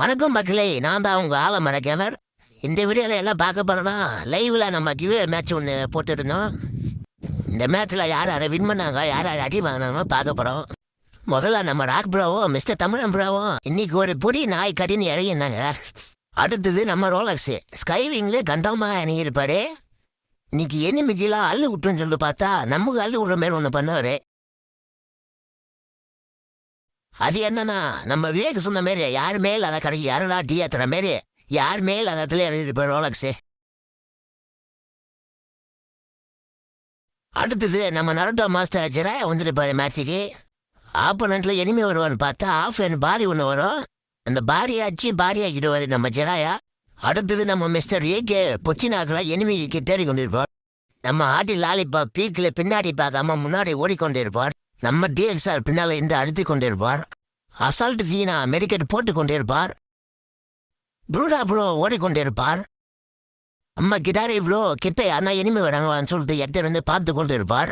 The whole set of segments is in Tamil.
வணக்கம் மக்களே நான் தான் உங்கள் ஆலமர கேமர் இந்த வீடியோவில் எல்லாம் பார்க்க போகிறோம்னா லைவில் நம்ம கிவே மேட்ச் ஒன்று போட்டுருந்தோம். இந்த மேட்ச்சில் யார் யாரை வின் பண்ணாங்க யார் யார் அடி வாங்கினாங்க பார்க்க போகிறோம் முதல்ல நம்ம ராக் ப்ரோவும் மிஸ்டர் தமிழன் ப்ரோவும் இன்னைக்கு ஒரு பொடி நாய் கட்டின்னு இறங்கினாங்க அடுத்தது நம்ம ரோலக்ஸு. ஸ்கைவிங்கில் கண்டமாக இறங்கியிருப்பாரு. இன்னைக்கு எனிமிக்கெல்லாம் அள்ளு விட்டுன்னு சொல்லி பார்த்தா நமக்கு அள்ளு விடுற மாரி ஒன்று பண்ணுவார். அது என்னன்னா நம்ம விவேக் சொன்ன மாரி யார் மேல் அதை கடைக்கு யாரடா டீ ஏத்துற மாரி யார் மேல் அந்த இடத்துல இறங்கிட்டு ரோலக்ஸு. அடுத்தது நம்ம நரட்டோ மாஸ்டர் ஜெராயா வந்துட்டு பாரு ஆப்போனண்ட்ல எனிமே வருவான்னு பார்த்தா ஆஃப் அண்ட் பாரி ஒன்று வரும். அந்த பாரியை அடிச்சு நம்ம ஜெராயா. அடுத்தது நம்ம மிஸ்டர் ஏகே பொச்சினாக்களை எனிமிக்கு தேடி கொண்டிருப்பார் நம்ம ஆட்டி லாலிபா பீக்கில் பின்னாடி பார்க்காம முன்னாடி ஓடிக்கொண்டிருப்பார். நம்ம டிஎக்ஸ்ஆர் பின்னால் இருந்து அழுத்தி கொண்டிருப்பார் அசால்ட் வீணா மெடிக்கெட் போட்டு கொண்டிருப்பார் ப்ரூடா ப்ரோ ஓடிக்கொண்டிருப்பார் அம்மா கிட்டாரி ப்ரோ கிட்ட அண்ணா இனிமே வராங்களான்னு சொல்லிட்டு எட்ட வந்து பார்த்து கொண்டு இருப்பார்.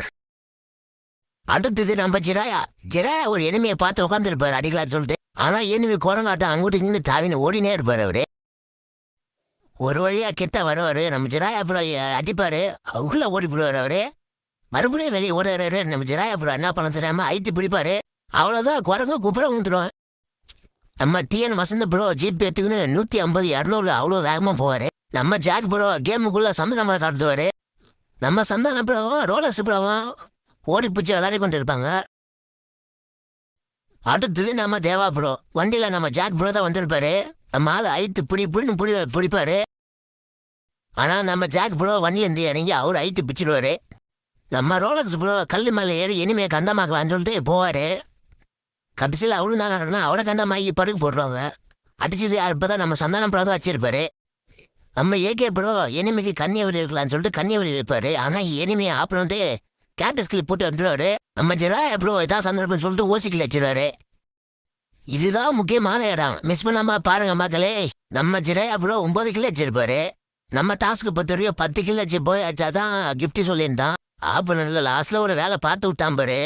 அடுத்தது நம்ம ஜிராயா. ஜிராயா ஒரு எனிமையை பார்த்து உட்காந்துருப்பார் அடிக்கலான்னு சொல்லிட்டு. ஆனால் எனிமி குரங்காட்டம் அங்கிட்டு இங்கிட்டு தாவின்னு ஓடினே இருப்பார் அவரு. ஒரு வழியாக கிட்ட வருவார். நம்ம ஜிராயா ப்ரோ அடிப்பார். அவங்கள ஓடி போடுவார் அவரு. மறுபடியும் வெளியே ஓடுறாரு நம்ம ஜிராயா ப்ரோ என்ன பண்ண தெரியாம ஐத்து பிடிப்பாரு. அவ்வளோதான் குரங்கு குப்புற வந்துடும் நம்ம டிஎன் வசந்த ப்ரோ ஜிபி எடுத்துக்கின்னு நூற்றி ஐம்பது இரநூறுல அவ்வளோ வேகமாக போவார். நம்ம ஜாக் ப்ரோ கேமுக்குள்ளே சந்த நம்பரை கடத்துவார் நம்ம சந்தான ப்ரோவும் ரோலர்ஸ் ப்ரோவும் ஓடி பிடிச்சி விளையாடி கொண்டு இருப்பாங்க அடுத்தது நம்ம தேவா ப்ரோ வண்டியில் நம்ம ஜாக் ப்ரோ தான் வந்திருப்பாரு. நம்ம ஆள் ஐத்து பிடி பிடின்னு பிடி பிடிப்பாரு. ஆனால் நம்ம ஜாக் ப்ரோ வண்டி இருந்து இறங்கி அவர் ஐத்து பிடிச்சிடுவார் நம்ம ரோலக்ஸ் ப்ரோ கல் மேலே ஏறி இனிமே கந்தமாக்கலான்னு சொல்லிட்டு போவார். கடைசியில் அவரு என்ன அவரை கண்டமாகி பருக்கு போடுறாங்க அடிச்சது இப்போ தான் நம்ம சந்தானம் ப்ரோ தான் வச்சிருப்பாரு. நம்ம ஏகே ப்ரோ எனிமைக்கு கன்னியாகுரி இருக்கலாம்னு சொல்லிட்டு கன்னியாகுரி வைப்பார். ஆனால் எனிமையை ஆப்பிள் கேட்டஸ்கில் போட்டு வந்துடுவார் நம்ம ஜெரா ப்ரோ இதான் சந்தர்ப்பம்னு சொல்லிட்டு ஓசிக்கில் வச்சிருவாரு. இதுதான் முக்கியமான இடம். மிஸ் பண்ணாமல் பாருங்க மக்களே. நம்ம ஜெரையா ப்ரோ ஒம்பது கிலோ வச்சிருப்பாரு. நம்ம டாஸ்க்கு பொறுத்த வரையும் பத்து கிலோ வச்சு போய் வச்சாதான் கிஃப்ட் சொல்லியிருந்தான். ஆப்பனரில் லாஸ்ட்ல ஒரு வேலை பார்த்து விட்டான் பாரு.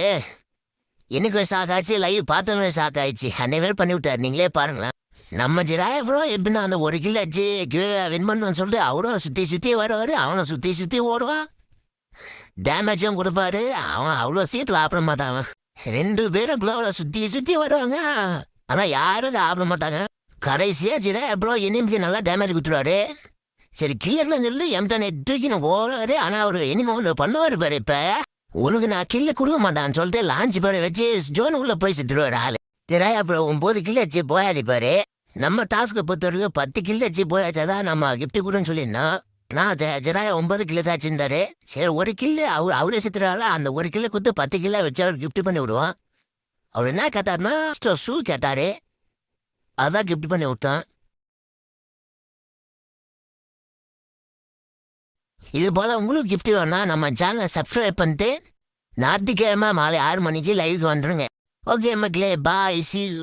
எனக்கு சாக்காச்சு லைவ் பார்த்தவங்க சாக்காயிடுச்சு அன்னை பண்ணி விட்டார். நீங்களே பாருங்களேன். நம்ம ஜிராய ப்ரோ எப்படின்னா அந்த ஒரு கிலோ வச்சு வின் பண்ணுன்னு சொல்லிட்டு அவரும் சுற்றி சுற்றி வருவார் அவனை சுற்றி சுற்றி ஓடுவான். டேமேஜும் கொடுப்பாரு. அவன் அவ்வளோ சீட்டில் ஆப்பிட மாட்டான் அவன். ரெண்டு பேரும் க்ளோவில் சுற்றி சுற்றி வருவாங்க. ஆனால் யாரும் இதை ஆப்பிட மாட்டாங்க. கடைசியாக ஜிராய ப்ரோ எனிமிக்கு நல்லா டேமேஜ் கொடுத்துருவாரு. சரி கிளியர்ல நில்லு எம்தனை தூக்கின ஓடாரு ஆனா ஆனால் அவர் இனிமே ஒன்று பண்ணுவாரு பாரு இப்ப. உனக்கு நான் கில்ல கொடுக்க மாட்டான்னு சொல்லிட்டு லான்ச் பேரை வச்சு ஜோன் உள்ள போய் செத்துருவாரு ஆளு. திராயா அப்புறம் ஒன்பது கிலோ வச்சு போயாடிப்பாரு நம்ம டாஸ்க்கை பொறுத்த வரைக்கும் பத்து கிலோ வச்சு போயாச்சாதான் நம்ம கிஃப்ட் கொடுன்னு சொல்லியிருந்தோம். நான் ஜெராய ஒன்பது கிலோ தான் வச்சிருந்தாரு சரி ஒரு கில்லு அவர் அவரே செத்துறால அந்த ஒரு கிலோ கொடுத்து பத்து கிலோ வச்சு அவர் கிஃப்ட் பண்ணி விடுவோம். அவர் என்ன கேட்டாருன்னா ஷூ கேட்டாரு. அதான் கிஃப்ட் பண்ணி விட்டான் இது போல உங்களுக்கு கிஃப்ட் வேணா நம்ம சேனலை சப்ஸ்கிரைப் பண்ணிட்டு ஞாயிற்றுக்கிழமை மாலை ஆறு மணிக்கு லைவுக்கு வந்துருங்க. ஓகே மக்களே பாய் சி